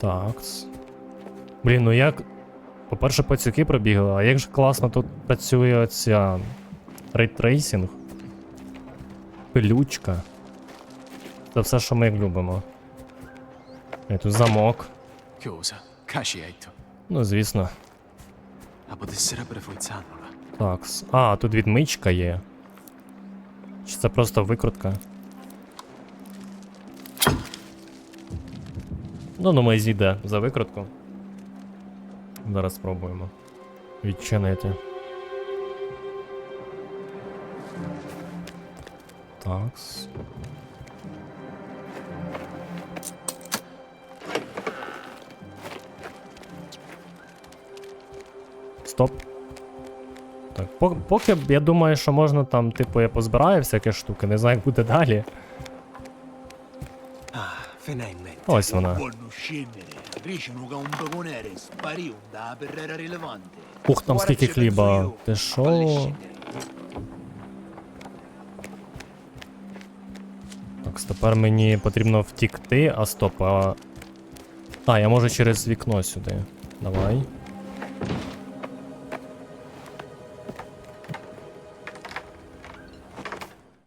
Так. Блін, ну як. По-перше, пацюки пробігли, а як же класно тут працює оця рейтрейсинг. Пилючка. Це все, що ми любимо. І тут замок. Ну, звісно. Ma potesserebbero forzarla. Так. А, тут відмичка є. Чи це просто викрутка? Ну, ми зійде за викрутку. Зараз спробуємо. Відчинити. Такс. Стоп. Так, по- поки я думаю, що можна там, типу, я позбираю всякі штуки, не знаю, як буде далі. Finalmente. Ось вона. Ух, там скільки хліба. Ти шо? Так, тепер мені потрібно втікти, а стоп, а. А, я можу через вікно сюди. Давай.